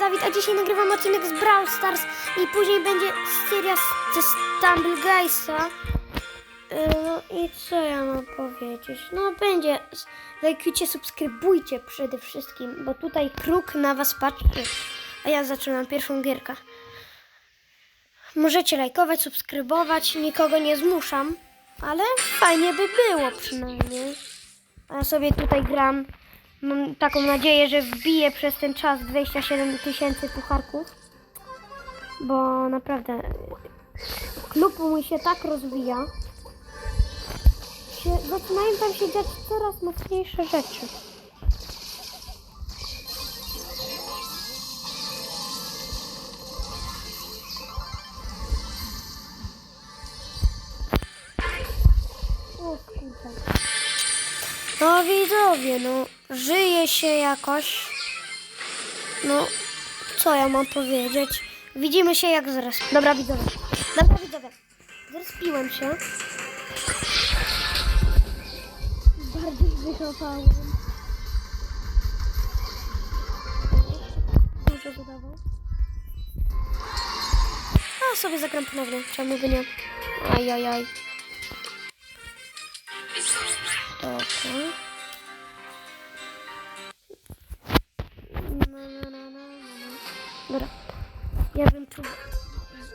Dawid, a dzisiaj nagrywam odcinek z Brawl Stars i później będzie seria ze Stumble Guysa. Yy, No i co ja mam powiedzieć? No będzie, lajkujcie, subskrybujcie przede wszystkim, bo tutaj kruk na was patrzy, a ja zaczynam pierwszą gierkę. Możecie lajkować, subskrybować, nikogo nie zmuszam, ale fajnie by było przynajmniej. A ja sobie tutaj gram. Mam taką nadzieję, że wbiję przez ten czas 27 tysięcy pucharków. Bo naprawdę klub mój się tak rozwija. Się, zaczynają tam się dziać coraz mocniejsze rzeczy. No widzowie, no żyje się jakoś. No, co ja mam powiedzieć? Widzimy się jak zaraz. Dobra widzowie. Dobra widzowie. Zrespiłem się. Bardziej wychowałem. Dużo dodawał. A sobie zagram ponownie. Czemu by nie? Ajajaj. Dobra. No, Dobra. Ja bym tu...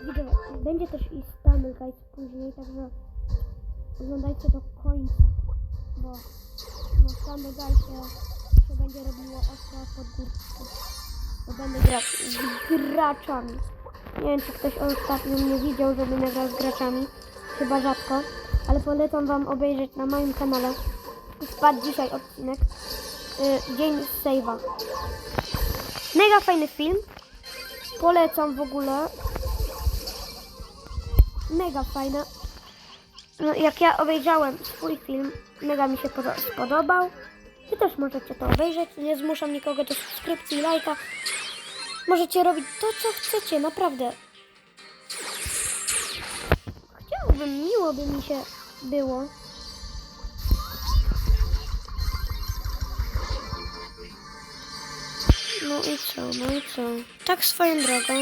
Widzę, będzie też i Stumble Guys później, także oglądajcie do końca, bo na Stumble Guysie się będzie robiło ostro pod górkę. Bo będę grać z graczami. Nie wiem, czy ktoś ostatnio mnie widział, ja grał z graczami. Chyba rzadko, ale polecam Wam obejrzeć na moim kanale. Wpadł dzisiaj odcinek. Y, dzień save'a. Mega fajny film. Polecam w ogóle. Mega fajne. No, jak ja obejrzałem swój film, mega mi się podo- spodobał. Wy też możecie to obejrzeć. Nie zmuszam nikogo do subskrypcji i lajka. Możecie robić to, co chcecie, naprawdę. Chciałbym, miło by mi się było. No i co, no i co? Tak swoją drogą.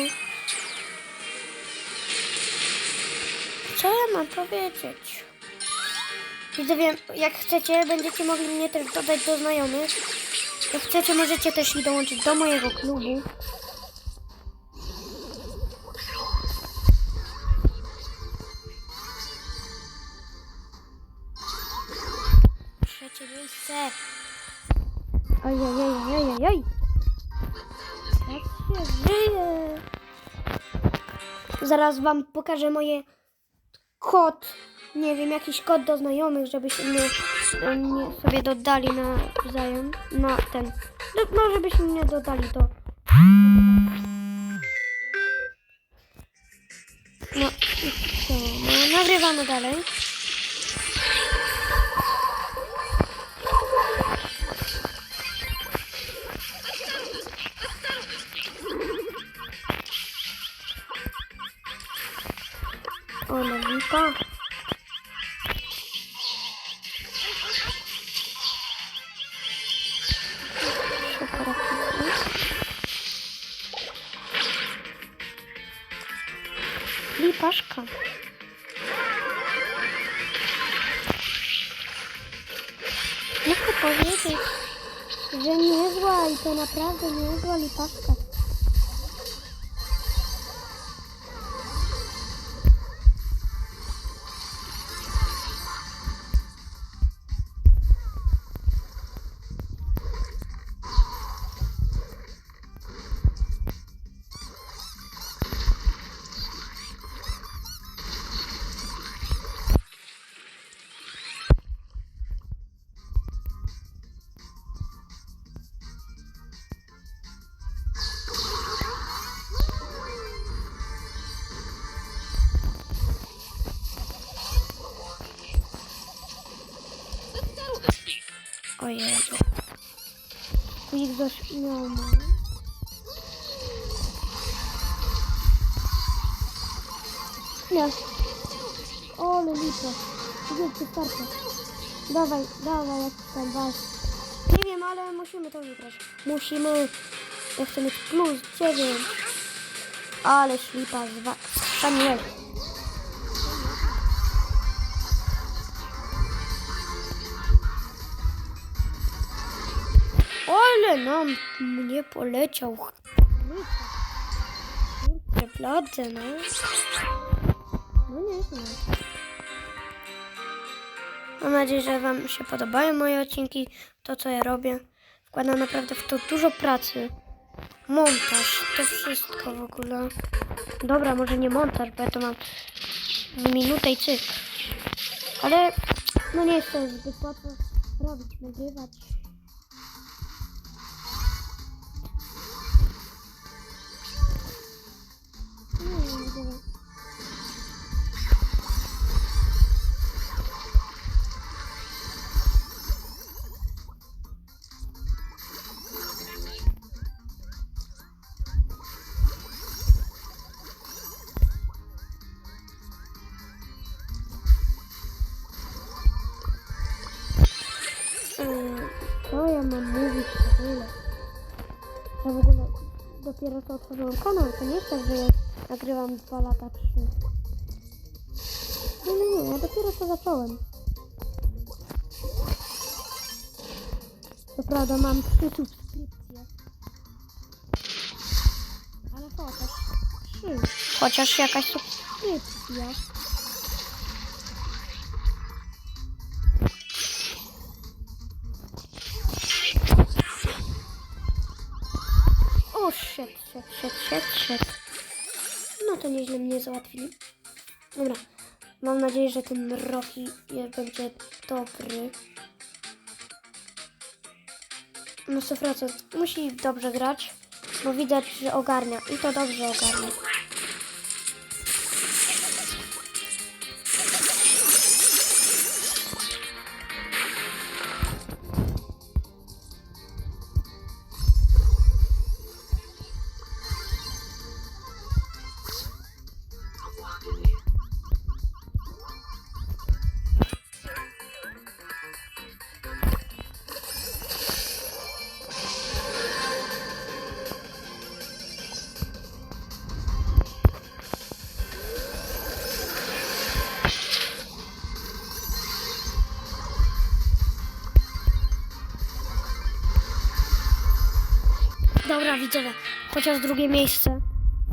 Co ja mam powiedzieć? Widzowie, jak chcecie, będziecie mogli mnie też dodać do znajomych. Jak chcecie, możecie też i dołączyć do mojego klubu. Trzecie miejsce. Ojej, Jak się żyje? Zaraz wam pokażę moje kod. Nie wiem, jakiś kod do znajomych, żebyście mnie, mnie sobie dodali na wzajem. Na ten. No, no żebyśmy mnie dodali do. No co? No, nagrywamy dalej. Lewika. Super aktywny. Lipaszka. Nie chcę powiedzieć, że niezła i to naprawdę niezła lipaszka. Miał ma. Nie. Ole lipa. Gdzie starczy? Dawaj, dawaj, jak tam was. Nie wiem, ale musimy to wygrać. Musimy. Ja chcę mieć plus 9. Ale ślipa z z Szaniel. Ale nam mnie poleciał. Przepladzę, no. No nie, nie. Mam nadzieję, że Wam się podobają moje odcinki, to co ja robię. Wkładam naprawdę w to dużo pracy. Montaż, to wszystko w ogóle. Dobra, może nie montaż, bo ja to mam minutę i cyk. Ale no nie jest to zbyt łatwo robić, nagrywać. Dopiero co otworzyłam kanał, to nie tak, że ja nagrywam dwa lata, trzy. Nie, nie, nie, ja dopiero co zacząłem. Co prawda mam trzy subskrypcje. Ale chociaż trzy. Chociaż jakaś subskrypcja. Załatwili. Dobra. Mam nadzieję, że ten Rocky będzie dobry. No 100%. Musi dobrze grać, bo widać, że ogarnia. I to dobrze ogarnia. Dobra, widzowie, chociaż drugie miejsce.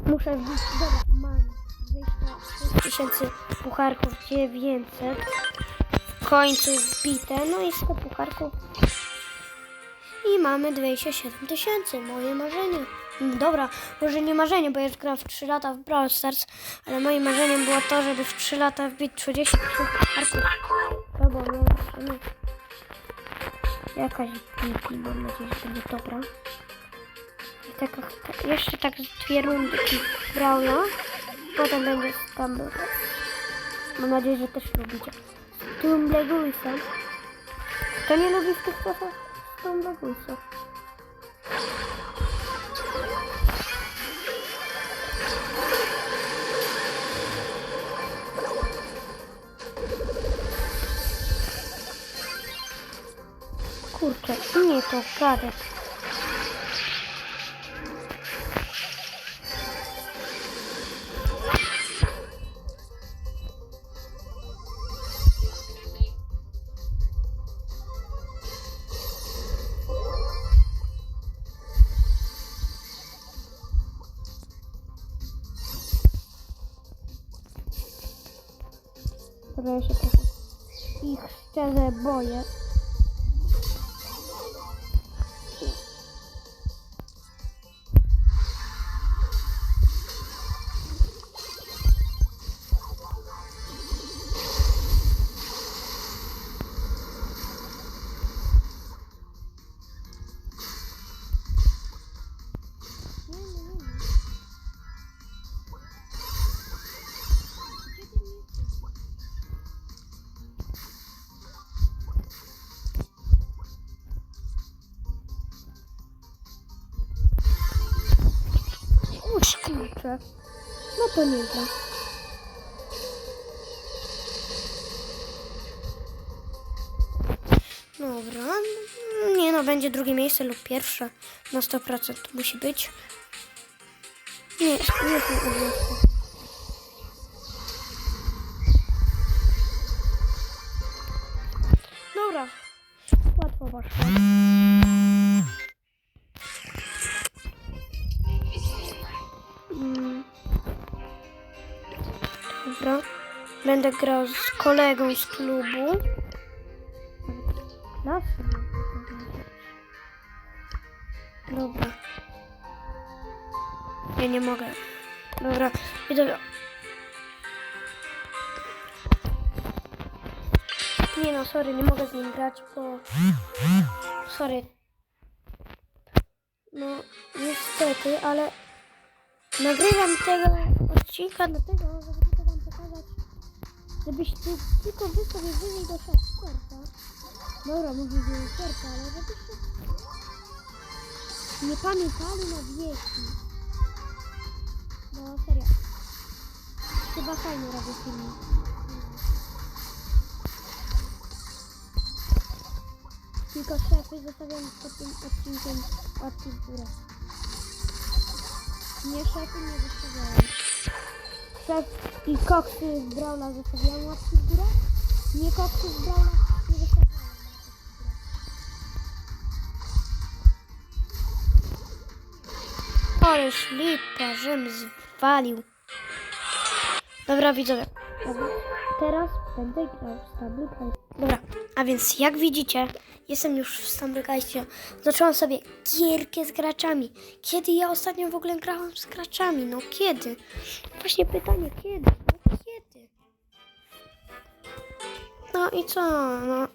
Muszę wbić. Dobra, mam 26 tysięcy pucharków 900. W końcu wbite. No i 100 pucharków. I mamy 27 tysięcy. Moje marzenie. Mm, Dobra, może nie marzenie, bo ja gram w 3 lata w Brawl Stars, ale moim marzeniem było to, żeby w 3 lata wbić 30 tysięcy pucharków. Albo no, no. Jakaś piłki, mam nadzieję, że będzie dobra. I tak, tak, jeszcze tak dwie rundy Brawla. Potem będzie Stumble. Mam nadzieję, że też lubicie. Stumbleguisa. Kto nie lubi w tych czasach Stumbleguisa? Kurczę, nie to gadać. Dobra, ja się ich szczerze boję. Kurczę. No to nieźle. Dobra. Nie no, będzie drugie miejsce lub pierwsze. Na 100% musi być. Nie, nie jest nie Dobra. Łatwo poszło. Dobra. Będę grał z kolegą z klubu. Klasy. Dobra. Ja nie mogę. Dobra. I dobra. Nie no, sorry, nie mogę z nim grać, bo... Sorry. No, niestety, ale... Nagrywam tego odcinka wam pokazać, żebyście tylko wy sobie wyjęli do serca. Dobra, mówię, że serca, ale żebyście nie pamiętali na wieki. No serio. Chyba fajnie robię filmik. Tylko szefy zostawiam pod tym odcinkiem łapki. Nie szefy nie zostawiałem. Szef i koksy z Brauna zostawiałem łapki w górę. Nie koksy z Brauna nie górę. Ale lipa, żem zwalił. Dobra widzowie. Dobra. Teraz będę grał w Stableguide. Dobra, a więc jak widzicie, jestem już w Stableguide. Zacząłem sobie gierkę z graczami. Kiedy ja ostatnio w ogóle grałem z graczami? No kiedy? Właśnie pytanie, kiedy? No kiedy? No i co? No,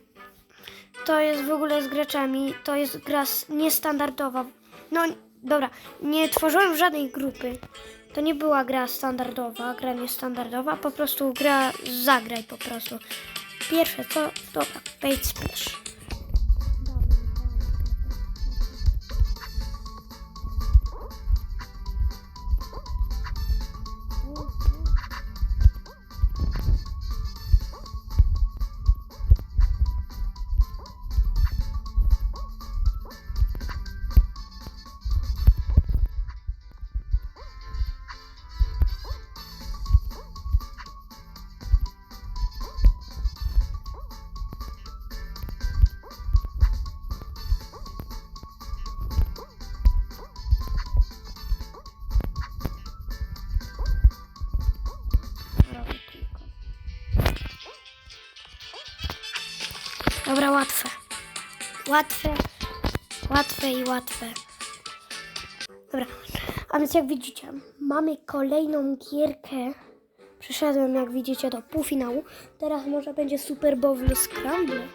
to jest w ogóle z graczami. To jest gra niestandardowa. No dobra, nie tworzyłem żadnej grupy. To nie była gra standardowa, gra niestandardowa, po prostu gra zagraj po prostu. Pierwsze co? Dobra, Bait Splash. Łatwe, łatwe i łatwe. Dobra, a więc jak widzicie, mamy kolejną gierkę. Przyszedłem, jak widzicie, do półfinału. Teraz może będzie Super Bowl Scramble.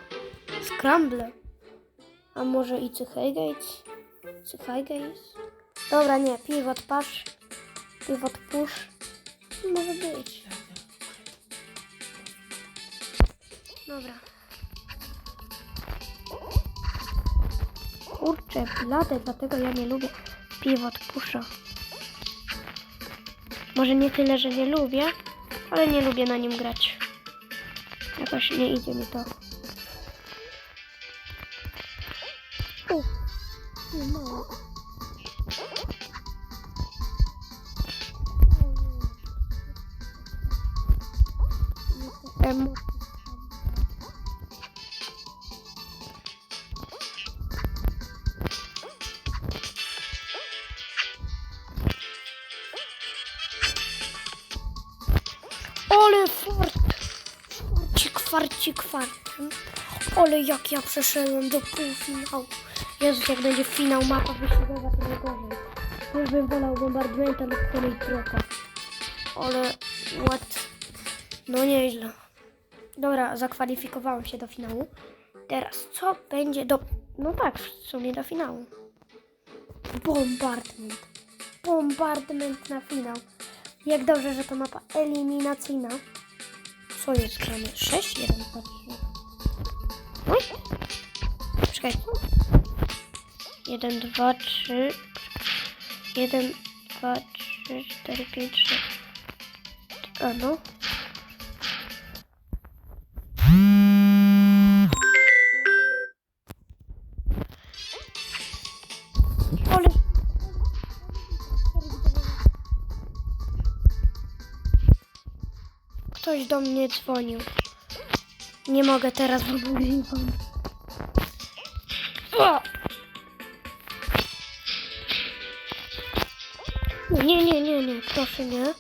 Scramble. A może i Cychagates? Cychagates? Dobra, nie, pivot push. Pivot push. Może być. Dobra. Kurczę, blade, dlatego ja nie lubię pivot pusha. Może nie tyle, że nie lubię, ale nie lubię na nim grać. Jakoś nie idzie mi to. Nie mało. Farcik, farcik. Ale jak ja przeszedłem do półfinału. Jezus, jak będzie finał mapa wyścigowa, to najgorzej. Już bym wolał bombardmenta lub kolej tropa. Ale what? No nieźle. Dobra, zakwalifikowałem się do finału. Teraz co będzie do... No tak, w sumie do finału. Bombardment. Bombardment na finał. Jak dobrze, że to mapa eliminacyjna. Co jest grane? 6, 1, 2, 3. Oj. Czekaj. 1, 2, 3. 1, 2, 3, 4, 5, 6. A no. Do mnie dzwonił. Nie mogę teraz, bo! Nie, nie, nie, nie, proszę nie.